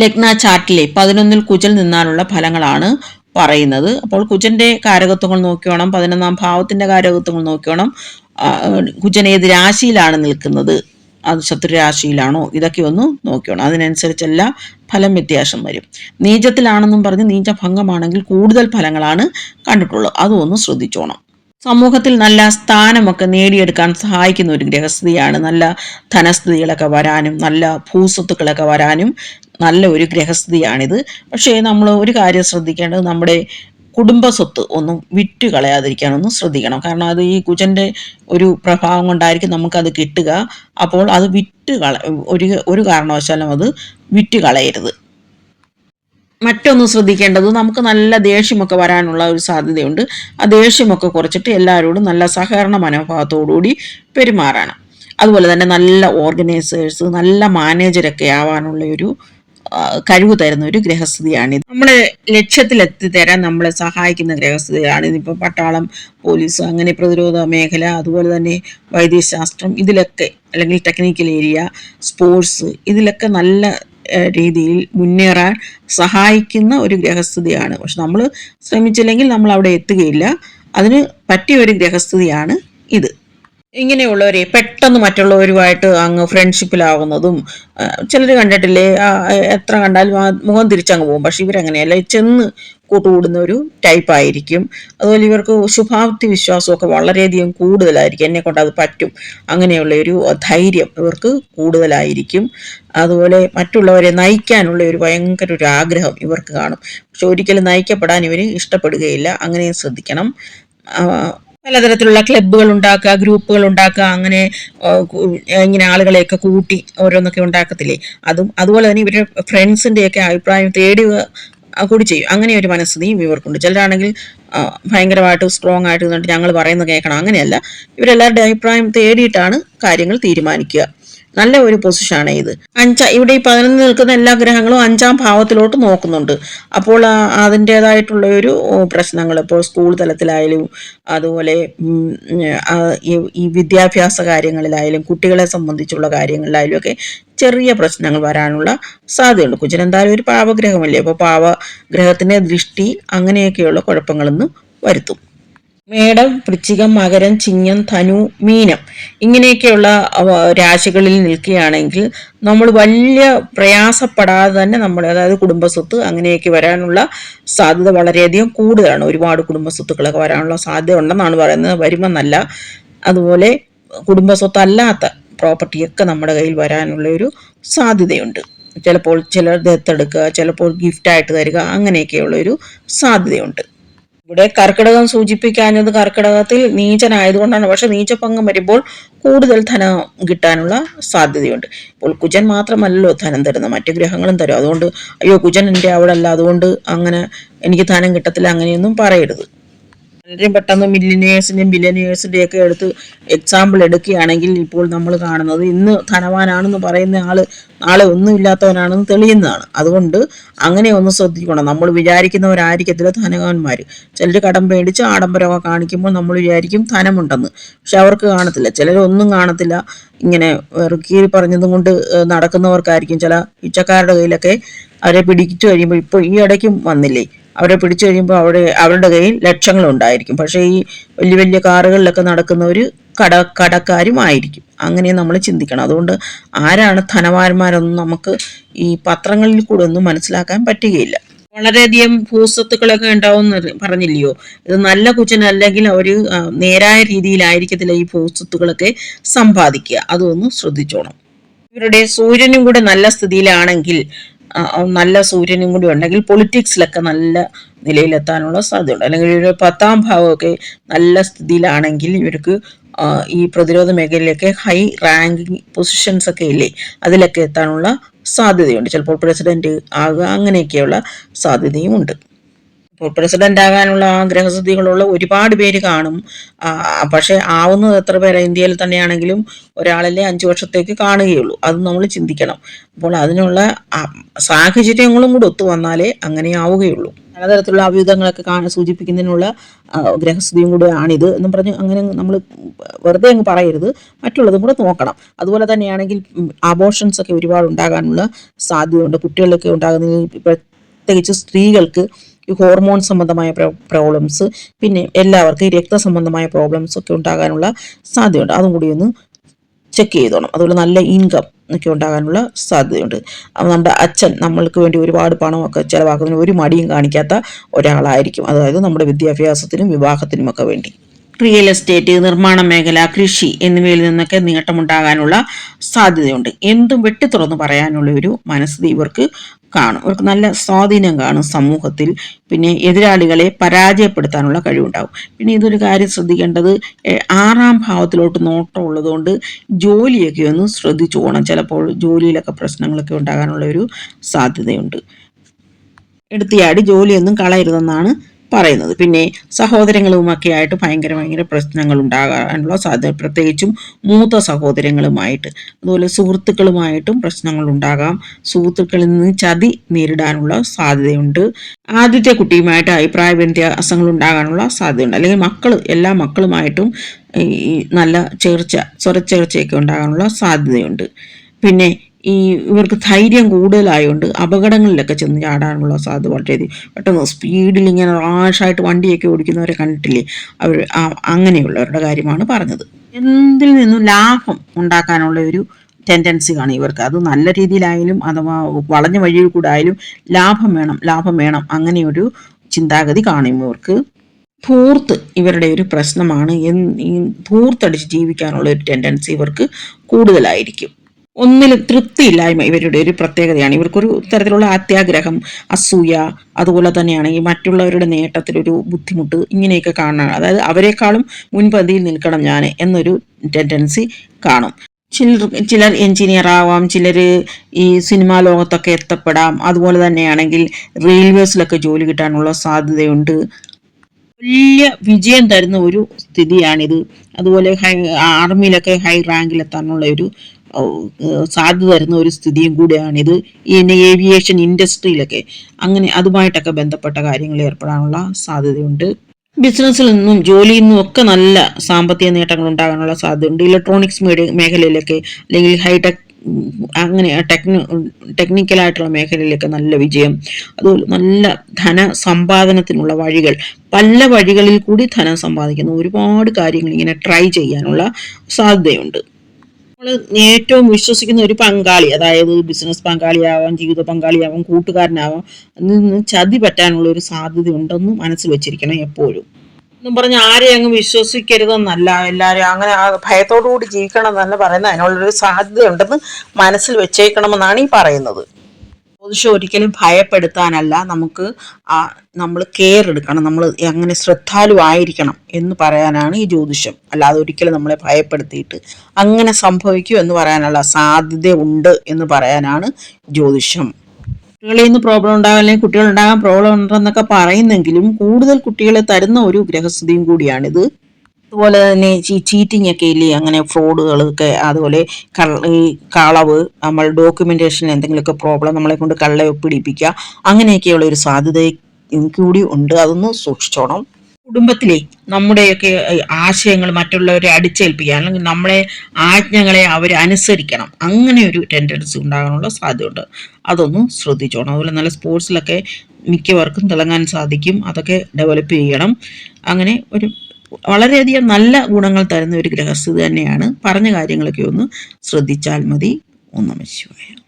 ലഗ്ന ചാർട്ടിലെ പതിനൊന്നിൽ കുജൽ നിന്നാലുള്ള ഫലങ്ങളാണ് പറയുന്നത്. അപ്പോൾ കുജന്റെ കാരകത്വങ്ങൾ നോക്കിയോണം പതിനൊന്നാം ഭാവത്തിന്റെ കാരകത്വങ്ങൾ നോക്കിയോണം കുജൻ ഏത് രാശിയിലാണ് നിൽക്കുന്നത്? അത് ശത്രുരാശിയിലാണോ ഇതൊക്കെ ഒന്ന് നോക്കിയോണം അതിനനുസരിച്ചല്ല ഫലം വ്യത്യാസം വരും. നീചത്തിലാണെന്നും പറഞ്ഞ് നീചഭംഗമാണെങ്കിൽ കൂടുതൽ ഫലങ്ങളാണ് കണ്ടിട്ടുള്ളത്. അതും ഒന്ന് ശ്രദ്ധിച്ചോണം. സമൂഹത്തിൽ നല്ല സ്ഥാനമൊക്കെ നേടിയെടുക്കാൻ സഹായിക്കുന്ന ഒരു ഗ്രഹസ്ഥിതിയാണ്. നല്ല ധനസ്ഥിതികളൊക്കെ വരാനും നല്ല ഭൂസ്വത്തുക്കളൊക്കെ വരാനും നല്ല ഒരു ഗ്രഹസ്ഥിതിയാണിത്. പക്ഷേ നമ്മൾ ഒരു കാര്യം ശ്രദ്ധിക്കേണ്ടത് നമ്മുടെ കുടുംബ സ്വത്ത് ഒന്നും വിറ്റ് കളയാതിരിക്കാനൊന്നും ശ്രദ്ധിക്കണം. കാരണം അത് ഈ കുജന്റെ ഒരു പ്രഭാവം കൊണ്ടായിരിക്കും നമുക്കത് കിട്ടുക. അപ്പോൾ അത് വിറ്റ് കള ഒരു ഒരു കാരണവശാലും അത് വിറ്റ് കളയരുത്. മറ്റൊന്ന് ശ്രദ്ധിക്കേണ്ടത് നമുക്ക് നല്ല ദേഷ്യമൊക്കെ വരാനുള്ള ഒരു സാധ്യതയുണ്ട്. ആ ദേഷ്യമൊക്കെ കുറച്ചിട്ട് എല്ലാവരോടും നല്ല സഹകരണ മനോഭാവത്തോടുകൂടി പെരുമാറണം. അതുപോലെ തന്നെ നല്ല ഓർഗനൈസേഴ്സ് നല്ല മാനേജരൊക്കെ ആവാനുള്ള ഒരു കഴിവ് തരുന്ന ഒരു ഗ്രഹസ്ഥിതിയാണ് നമ്മളെ ലക്ഷ്യത്തിലെത്തിത്തരാൻ നമ്മളെ സഹായിക്കുന്ന ഗ്രഹസ്ഥിതിയാണ് ഇതിപ്പോൾ പട്ടാളം പോലീസ് അങ്ങനെ പ്രതിരോധ മേഖല അതുപോലെ തന്നെ വൈദ്യശാസ്ത്രം ഇതിലൊക്കെ അല്ലെങ്കിൽ ടെക്നിക്കൽ ഏരിയ സ്പോർട്സ് ഇതിലൊക്കെ നല്ല രീതിയിൽ മുന്നേറാൻ സഹായിക്കുന്ന ഒരു ഗ്രഹസ്ഥിതിയാണ്. പക്ഷെ നമ്മൾ ശ്രമിച്ചില്ലെങ്കിൽ നമ്മൾ അവിടെ എത്തുകയില്ല. അതിന് പറ്റിയ ഒരു ഗ്രഹസ്ഥിതിയാണ് ഇത്. ഇങ്ങനെയുള്ളവരെ പെട്ടെന്ന് മറ്റുള്ളവരുമായിട്ട് അങ്ങ് ഫ്രണ്ട്ഷിപ്പിലാവുന്നതും ചിലർ കണ്ടിട്ടില്ലേ എത്ര കണ്ടാലും മുഖം തിരിച്ചങ്ങ് പോകും. പക്ഷെ ഇവരങ്ങനെയല്ല ചെന്ന് കൂട്ടുകൂടുന്ന ഒരു ടൈപ്പ് ആയിരിക്കും. അതുപോലെ ഇവർക്ക് ശുഭാപ്തി വിശ്വാസമൊക്കെ വളരെയധികം കൂടുതലായിരിക്കും. എന്നെ കൊണ്ട് അത് പറ്റും. അങ്ങനെയുള്ള ഒരു ധൈര്യം ഇവർക്ക് കൂടുതലായിരിക്കും. അതുപോലെ മറ്റുള്ളവരെ നയിക്കാനുള്ള ഒരു ഭയങ്കര ഒരു ആഗ്രഹം ഇവർക്ക് കാണും. പക്ഷെ ഒരിക്കലും നയിക്കപ്പെടാൻ ഇവർ ഇഷ്ടപ്പെടുകയില്ല. അങ്ങനെയും ശ്രദ്ധിക്കണം. പലതരത്തിലുള്ള ക്ലബ്ബുകൾ ഉണ്ടാക്കുക ഗ്രൂപ്പുകൾ ഉണ്ടാക്കുക അങ്ങനെ ഇങ്ങനെ ആളുകളെയൊക്കെ കൂട്ടി ഓരോന്നൊക്കെ ഉണ്ടാക്കത്തില്ലേ? അതും അതുപോലെ തന്നെ ഇവരുടെ ഫ്രണ്ട്സിന്റെയൊക്കെ അഭിപ്രായം തേടുക കൂടി ചെയ്യും. അങ്ങനെ ഒരു മനസ്ഥിതിയും ഇവർക്കുണ്ട്. ചിലരാണെങ്കിൽ ഭയങ്കരമായിട്ട് സ്ട്രോങ് ആയിട്ട് ഞങ്ങൾ പറയുന്നത് കേൾക്കണം. അങ്ങനെയല്ല. ഇവരെല്ലാവരുടെ അഭിപ്രായം തേടിയിട്ടാണ് കാര്യങ്ങൾ തീരുമാനിക്കുക. നല്ല ഒരു പൊസിഷനാണ് ഇത്. അഞ്ചാ ഇവിടെ ഈ പതിനൊന്ന് നിൽക്കുന്ന എല്ലാ ഗ്രഹങ്ങളും അഞ്ചാം ഭാവത്തിലോട്ട് നോക്കുന്നുണ്ട്. അപ്പോൾ അതിന്റേതായിട്ടുള്ള ഒരു പ്രശ്നങ്ങൾ. ഇപ്പോൾ സ്കൂൾ തലത്തിലായാലും അതുപോലെ ഈ വിദ്യാഭ്യാസ കാര്യങ്ങളിലായാലും കുട്ടികളെ സംബന്ധിച്ചുള്ള കാര്യങ്ങളിലായാലും ഒക്കെ ചെറിയ പ്രശ്നങ്ങൾ വരാനുള്ള സാധ്യതയുണ്ട്. കുജൻ എന്തായാലും ഒരു പാവഗ്രഹമല്ലേ? അപ്പോൾ പാവഗ്രഹത്തിന്റെ ദൃഷ്ടി അങ്ങനെയൊക്കെയുള്ള കുഴപ്പങ്ങളൊന്നും വരുത്തും. മേടം വൃശ്ചികം മകരം ചിങ്ങം ധനു മീനം ഇങ്ങനെയൊക്കെയുള്ള രാശികളിൽ നിൽക്കുകയാണെങ്കിൽ നമ്മൾ വലിയ പ്രയാസപ്പെടാതെ തന്നെ നമ്മൾ അതായത് കുടുംബസ്വത്ത് അങ്ങനെയൊക്കെ വരാനുള്ള സാധ്യത വളരെയധികം കൂടുതലാണ്. ഒരുപാട് കുടുംബസ്വത്തുക്കളൊക്കെ വരാനുള്ള സാധ്യത ഉണ്ടെന്നാണ് പറയുന്നത്. വരുമെന്നല്ല അതുപോലെ കുടുംബസ്വത്ത് അല്ലാത്ത പ്രോപ്പർട്ടിയൊക്കെ നമ്മുടെ കയ്യിൽ വരാനുള്ള ഒരു സാധ്യതയുണ്ട്. ചിലപ്പോൾ ചിലർ ദത്തെടുക്കുക ചിലപ്പോൾ ഗിഫ്റ്റായിട്ട് തരിക അങ്ങനെയൊക്കെയുള്ള ഒരു സാധ്യതയുണ്ട്. ഇവിടെ കർക്കിടകം സൂചിപ്പിക്കാഞ്ഞത് കർക്കിടകത്തിൽ നീചനായതുകൊണ്ടാണ്. പക്ഷെ നീചപ്പങ്കം വരുമ്പോൾ കൂടുതൽ ധനം കിട്ടാനുള്ള സാധ്യതയുണ്ട്. ഇപ്പോൾ കുജൻ മാത്രമല്ലല്ലോ ധനം തരുന്നത്. മറ്റു ഗ്രഹങ്ങളും തരും. അതുകൊണ്ട് അയ്യോ കുജൻ എന്റെ അവിടെ അല്ല. അതുകൊണ്ട് അങ്ങനെ എനിക്ക് ധനം കിട്ടത്തില്ല അങ്ങനെയൊന്നും പറയരുത്. വളരെ പെട്ടെന്ന് മില്ലിനേഴ്സിന്റെയും ബില്യനേഴ്സിന്റെയും ഒക്കെ എടുത്ത് എക്സാമ്പിൾ എടുക്കുകയാണെങ്കിൽ ഇപ്പോൾ നമ്മൾ കാണുന്നത് ഇന്ന് ധനവാനാണെന്ന് പറയുന്ന ആൾ നാളെ ഒന്നുമില്ലാത്തവനാണെന്ന് തെളിയുന്നതാണ്. അതുകൊണ്ട് അങ്ങനെ ഒന്ന് ശ്രദ്ധിക്കണം. നമ്മൾ വിചാരിക്കുന്നവരായിരിക്കത്തില്ല ധനവാന്മാർ ചിലർ കടം പേടിച്ച് ആഡംബരമൊക്കെ കാണിക്കുമ്പോൾ നമ്മൾ വിചാരിക്കും ധനമുണ്ടെന്ന്. പക്ഷെ അവർക്ക് കാണത്തില്ല. ചിലരൊന്നും കാണത്തില്ല. ഇങ്ങനെ കീറി പറഞ്ഞതും കൊണ്ട് നടക്കുന്നവർക്കായിരിക്കും. ചില പിച്ചക്കാരുടെ കയ്യിലൊക്കെ അവരെ പിടിച്ചു കഴിയുമ്പോൾ ഇപ്പോൾ ഈ ഇടയ്ക്കും വന്നില്ലേ? അവരെ പിടിച്ചു കഴിയുമ്പോൾ അവിടെ അവരുടെ കയ്യിൽ ലക്ഷങ്ങളുണ്ടായിരിക്കും. പക്ഷേ ഈ വലിയ വലിയ കാറുകളിലൊക്കെ ഒരു കട കടക്കാരും ആയിരിക്കും അങ്ങനെ നമ്മൾ ചിന്തിക്കണം. അതുകൊണ്ട് ആരാണ് ധനവാന്മാരൊന്നും നമുക്ക് ഈ പത്രങ്ങളിൽ കൂടെ ഒന്നും മനസ്സിലാക്കാൻ പറ്റുകയില്ല. വളരെയധികം ഭൂസ്വത്തുക്കളൊക്കെ ഉണ്ടാവും പറഞ്ഞില്ലയോ? ഇത് നല്ല കുച്ചനല്ലെങ്കിൽ അവർ നേരായ രീതിയിലായിരിക്കത്തില്ല ഈ ഭൂസ്വത്തുക്കളൊക്കെ സമ്പാദിക്കുക. അതൊന്ന് ശ്രദ്ധിച്ചോണം. ഇവരുടെ സൂര്യനും കൂടെ നല്ല സ്ഥിതിയിലാണെങ്കിൽ നല്ല സൂര്യനും കൂടി ഉണ്ടെങ്കിൽ പൊളിറ്റിക്സിലൊക്കെ നല്ല നിലയിലെത്താനുള്ള സാധ്യതയുണ്ട്. അല്ലെങ്കിൽ ഒരു പത്താം ഭാവമൊക്കെ നല്ല സ്ഥിതിയിലാണെങ്കിൽ ഇവർക്ക് ഈ പ്രതിരോധ മേഖലയിലൊക്കെ ഹൈ റാങ്കിങ് പൊസിഷൻസ് ഒക്കെ ഇല്ലേ അതിലൊക്കെ എത്താനുള്ള സാധ്യതയുണ്ട്. ചിലപ്പോൾ പ്രസിഡന്റ് ആകുക അങ്ങനെയൊക്കെയുള്ള സാധ്യതയും ഉണ്ട് ഇപ്പോൾ പ്രസിഡന്റ് ആകാനുള്ള ആഗ്രഹസിദ്ധികളുള്ള ഒരുപാട് പേര് കാണും. പക്ഷെ ആവുന്നത് എത്ര പേര്? ഇന്ത്യയിൽ തന്നെയാണെങ്കിലും ഒരാളല്ലേ അഞ്ചു വർഷത്തേക്ക് കാണുകയുള്ളൂ. അത് നമ്മൾ ചിന്തിക്കണം. അപ്പോൾ അതിനുള്ള സാഹചര്യങ്ങളും കൂടെ ഒത്തു വന്നാലേ അങ്ങനെ ആവുകയുള്ളൂ. പലതരത്തിലുള്ള അഭ്യുതങ്ങളൊക്കെ കാണാൻ സൂചിപ്പിക്കുന്നതിനുള്ള ഗ്രഹസ്ഥിതിയും കൂടെയാണിത് എന്നും പറഞ്ഞ് അങ്ങനെ നമ്മൾ വെറുതെ അങ്ങ് പറയരുത്. മറ്റുള്ളതും കൂടെ നോക്കണം. അതുപോലെ തന്നെയാണെങ്കിൽ അബോഷൻസ് ഒക്കെ ഒരുപാട് ഉണ്ടാകാനുള്ള സാധ്യതയുണ്ട്. കുട്ടികളിലൊക്കെ ഉണ്ടാകുന്ന പ്രത്യേകിച്ച് സ്ത്രീകൾക്ക് ഹോർമോൺ സംബന്ധമായ പ്രോബ്ലംസ് പിന്നെ എല്ലാവർക്കും രക്തസംബന്ധമായ പ്രോബ്ലംസ് ഒക്കെ ഉണ്ടാകാനുള്ള സാധ്യതയുണ്ട്. അതും കൂടി ഒന്ന് ചെക്ക് ചെയ്തോണം. അതുപോലെ നല്ല ഇൻകം ഒക്കെ ഉണ്ടാകാനുള്ള സാധ്യതയുണ്ട്. നമ്മുടെ അച്ഛൻ നമ്മൾക്ക് വേണ്ടി ഒരുപാട് പണമൊക്കെ ചിലവാക്കുന്നതിന് ഒരു മടിയും കാണിക്കാത്ത ഒരാളായിരിക്കും. അതായത് നമ്മുടെ വിദ്യാഭ്യാസത്തിനും വിവാഹത്തിനും ഒക്കെ വേണ്ടി. റിയൽ എസ്റ്റേറ്റ് നിർമ്മാണ മേഖല കൃഷി എന്നിവയിൽ നിന്നൊക്കെ നേട്ടമുണ്ടാകാനുള്ള സാധ്യതയുണ്ട്. എന്തും വെട്ടിത്തുറന്ന് പറയാനുള്ള ഒരു മനസ്ഥിതി ഇവർക്ക് കാണും. അവർക്ക് നല്ല സ്വാധീനം കാണും സമൂഹത്തിൽ. പിന്നെ എതിരാളികളെ പരാജയപ്പെടുത്താനുള്ള കഴിവുണ്ടാവും. പിന്നെ ഇതൊരു കാര്യം ശ്രദ്ധിക്കേണ്ടത് ആറാം ഭാവത്തിലോട്ട് നോട്ടം ഉള്ളതുകൊണ്ട് ജോലിയൊക്കെ ഒന്ന് ശ്രദ്ധിച്ചു പോകണം. ചിലപ്പോൾ ജോലിയിലൊക്കെ പ്രശ്നങ്ങളൊക്കെ ഉണ്ടാകാനുള്ള ഒരു സാധ്യതയുണ്ട്. എടുത്തിയാടി ജോലിയൊന്നും കളയരുതെന്നാണ് പറയുന്നത്. പിന്നെ സഹോദരങ്ങളുമൊക്കെ ആയിട്ട് ഭയങ്കര ഭയങ്കര പ്രശ്നങ്ങൾ ഉണ്ടാകാനുള്ള സാധ്യത പ്രത്യേകിച്ചും മൂത്ത സഹോദരങ്ങളുമായിട്ട്. അതുപോലെ സുഹൃത്തുക്കളുമായിട്ടും പ്രശ്നങ്ങൾ ഉണ്ടാകാം സുഹൃത്തുക്കളിൽ നിന്ന് ചതി നേരിടാനുള്ള സാധ്യതയുണ്ട്. ആദ്യത്തെ കുട്ടിയുമായിട്ട് അഭിപ്രായ വ്യത്യാസങ്ങൾ ഉണ്ടാകാനുള്ള സാധ്യതയുണ്ട്. അല്ലെങ്കിൽ മക്കൾ എല്ലാ മക്കളുമായിട്ടും ഈ നല്ല ചേർച്ച സ്വരച്ചേർച്ചയൊക്കെ ഉണ്ടാകാനുള്ള സാധ്യതയുണ്ട്. പിന്നെ ഈ ഇവർക്ക് ധൈര്യം കൂടുതലായതുകൊണ്ട് അപകടങ്ങളിലൊക്കെ ചെന്ന് ചാടാനുള്ള സാധ്യത വളരെയധികം. പെട്ടെന്ന് സ്പീഡിൽ ഇങ്ങനെ റാഷായിട്ട് വണ്ടിയൊക്കെ ഓടിക്കുന്നവരെ കണ്ടിട്ടില്ലേ? അവർ അങ്ങനെയുള്ളവരുടെ കാര്യമാണ് പറഞ്ഞത്. എന്തിൽ നിന്നും ലാഭം ഉണ്ടാക്കാനുള്ള ഒരു ടെൻഡൻസി കാണും ഇവർക്ക്. അത് നല്ല രീതിയിലായാലും അഥവാ വളഞ്ഞ വഴിയിൽ കൂടെ ആയാലും ലാഭം വേണം ലാഭം വേണം അങ്ങനെയൊരു ചിന്താഗതി കാണും ഇവർക്ക്. ധൂർത്ത് ഇവരുടെ ഒരു പ്രശ്നമാണ് ധൂർത്തടിച്ച് ജീവിക്കാനുള്ള ഒരു ടെൻഡൻസി ഇവർക്ക് കൂടുതലായിരിക്കും. ഒന്നിലും തൃപ്തിയില്ലായ്മ ഇവരുടെ ഒരു പ്രത്യേകതയാണ്. ഇവർക്കൊരു തരത്തിലുള്ള അത്യാഗ്രഹം അസൂയ അതുപോലെ തന്നെയാണ് ഈ മറ്റുള്ളവരുടെ നേട്ടത്തിലൊരു ബുദ്ധിമുട്ട് ഇങ്ങനെയൊക്കെ കാണാൻ. അതായത് അവരെക്കാളും മുൻപന്തിയിൽ നിൽക്കണം ഞാൻ എന്നൊരു ടെൻഡൻസി കാണും. ചിലർ ചിലർ എഞ്ചിനീയർ ആവാം ചിലർ ഈ സിനിമാ ലോകത്തൊക്കെ എത്തപ്പെടാം. അതുപോലെ തന്നെയാണെങ്കിൽ റെയിൽവേസിലൊക്കെ ജോലി കിട്ടാനുള്ള സാധ്യതയുണ്ട്. വലിയ വിജയം തരുന്ന ഒരു സ്ഥിതിയാണിത്. അതുപോലെ ഹൈ ആർമിയിലൊക്കെ ഹൈ റാങ്കിലെത്താനുള്ള ഒരു സാധ്യത തരുന്ന ഒരു സ്ഥിതിയും കൂടിയാണിത് ഈ ഏവിയേഷൻ ഇൻഡസ്ട്രിയിലൊക്കെ അങ്ങനെ അതുമായിട്ടൊക്കെ ബന്ധപ്പെട്ട കാര്യങ്ങൾ ഏർപ്പെടാനുള്ള സാധ്യതയുണ്ട്. ബിസിനസ്സിൽ നിന്നും ജോലിയിൽ നിന്നും ഒക്കെ നല്ല സാമ്പത്തിക നേട്ടങ്ങൾ ഉണ്ടാകാനുള്ള സാധ്യതയുണ്ട്. ഇലക്ട്രോണിക്സ് മീഡിയ മേഖലയിലൊക്കെ അല്ലെങ്കിൽ ഹൈടെക് അങ്ങനെ ടെക്നി ടെക്നിക്കലായിട്ടുള്ള മേഖലയിലൊക്കെ നല്ല വിജയം. അതുപോലെ നല്ല ധന സമ്പാദനത്തിനുള്ള വഴികൾ. പല വഴികളിൽ കൂടി ധനം സമ്പാദിക്കുന്ന ഒരുപാട് കാര്യങ്ങൾ ഇങ്ങനെ ട്രൈ ചെയ്യാനുള്ള സാധ്യതയുണ്ട്. ഏറ്റവും വിശ്വസിക്കുന്ന ഒരു പങ്കാളി അതായത് ബിസിനസ് പങ്കാളിയാവാം ജീവിത പങ്കാളിയാവാം കൂട്ടുകാരനാവാം അതിൽ നിന്ന് ചതി പറ്റാനുള്ള ഒരു സാധ്യത ഉണ്ടെന്ന് മനസ്സിൽ വെച്ചിരിക്കണം എപ്പോഴും. എന്നും പറഞ്ഞ് ആരെയും അങ്ങ് വിശ്വസിക്കരുതെന്നല്ല എല്ലാവരും അങ്ങനെ ഭയത്തോടു കൂടി ജീവിക്കണം എന്നല്ല പറയുന്നത്. അതിനുള്ളൊരു സാധ്യതയുണ്ടെന്ന് മനസ്സിൽ വെച്ചേക്കണമെന്നാണ് ഈ പറയുന്നത്. ജ്യോതിഷം ഒരിക്കലും ഭയപ്പെടുത്താനല്ല. നമുക്ക് നമ്മൾ കെയർ എടുക്കണം. നമ്മൾ അങ്ങനെ ശ്രദ്ധാലുവായിരിക്കണം എന്ന് പറയാനാണ് ഈ ജ്യോതിഷം. അല്ലാതെ ഒരിക്കലും നമ്മളെ ഭയപ്പെടുത്തിയിട്ട് അങ്ങനെ സംഭവിക്കൂ എന്ന് പറയാനല്ല സാധ്യത ഉണ്ട് എന്ന് പറയാനാണ് ജ്യോതിഷം. കുട്ടികളിൽ നിന്ന് പ്രോബ്ലം അല്ലെങ്കിൽ കുട്ടികൾ ഉണ്ടാകാൻ പ്രോബ്ലം ഉണ്ടെന്നൊക്കെ പറയുന്നെങ്കിലും കൂടുതൽ കുട്ടികളെ തരുന്ന ഒരു ഗ്രഹസ്ഥിതിയും കൂടിയാണിത്. അതുപോലെ തന്നെ ഈ ചീറ്റിംഗ് ഒക്കെ ഇല്ലേ? അങ്ങനെ ഫ്രോഡുകളൊക്കെ അതുപോലെ കളവ് നമ്മൾ ഡോക്യുമെന്റേഷൻ എന്തെങ്കിലുമൊക്കെ പ്രോബ്ലം നമ്മളെ കൊണ്ട് കള്ള ഒപ്പിടിപ്പിക്കുക അങ്ങനെയൊക്കെയുള്ള ഒരു സാധ്യത കൂടി ഉണ്ട്. അതൊന്ന് സൂക്ഷിച്ചോണം. കുടുംബത്തിലെ നമ്മുടെയൊക്കെ ആശയങ്ങൾ മറ്റുള്ളവരെ അടിച്ചേൽപ്പിക്കുക അല്ലെങ്കിൽ നമ്മളെ ആജ്ഞകളെ അവർ അനുസരിക്കണം. അങ്ങനെ ഒരു ടെൻഡൻസി ഉണ്ടാകാനുള്ള സാധ്യതയുണ്ട്. അതൊന്ന് ശ്രദ്ധിച്ചോണം. അതുപോലെ നല്ല സ്പോർട്സിലൊക്കെ മിക്കവർക്കും തിളങ്ങാൻ സാധിക്കും. അതൊക്കെ ഡെവലപ്പ് ചെയ്യണം. അങ്ങനെ ഒരു വളരെയധികം നല്ല ഗുണങ്ങൾ തരുന്ന ഒരു ഗ്രഹസ്ഥിതി തന്നെയാണ്. പറഞ്ഞ കാര്യങ്ങളൊക്കെ ഒന്ന് ശ്രദ്ധിച്ചാൽ മതി. ഒന്നും ശിവായ.